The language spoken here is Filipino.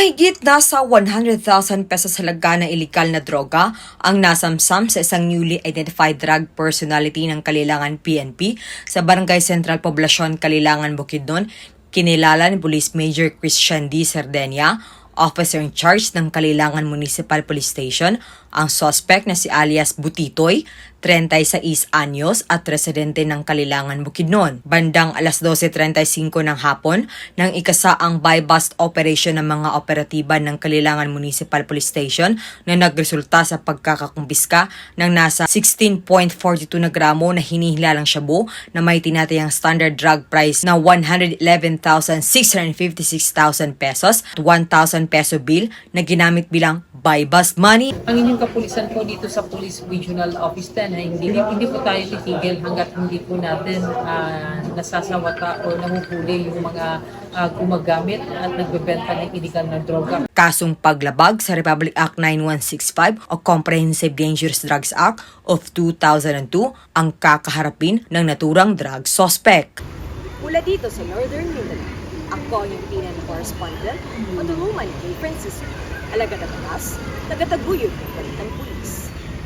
Mahigit nasa 100,000 pesos halaga na ilikal na droga ang nasamsam sa isang newly identified drug personality ng Kalilangan PNP sa Barangay Central Poblacion, Kalilangan, Bukidnon, kinilala ni Police Major Christian D. Sardenia, officer in charge ng Kalilangan Municipal Police Station, ang suspect na si alias Butitoy, 36 anyos at residente ng Kalilangan, Bukidnon. Bandang alas 12.35 ng hapon, nang ikasaang buy-bust operation ng mga operatiba ng Kalilangan Municipal Police Station na nagresulta sa pagkakakumpiska ng nasa 16.42 na gramo na hinihilalang shabu na may tinatayang standard drug price na 111,656,000 pesos at 1,000 peso bill na ginamit bilang buy-bust money Ang inyong kapulisan po dito sa Police Regional Office 10 ay hindi, hindi po tayo titigil hanggat hindi po natin ah, nasasawata o nahuhuli yung mga ah, gumagamit at nagbebenta ng illegal na droga. kasong paglabag sa Republic Act 9165 o Comprehensive Dangerous Drugs Act of 2002 ang kakaharapin ng naturang drug suspect. Mula dito sa Northern Mindanao, ako yung PNN correspondent o tuluman kay Francis Alagad at Atas, tagataguyod ng Balitang Pulis.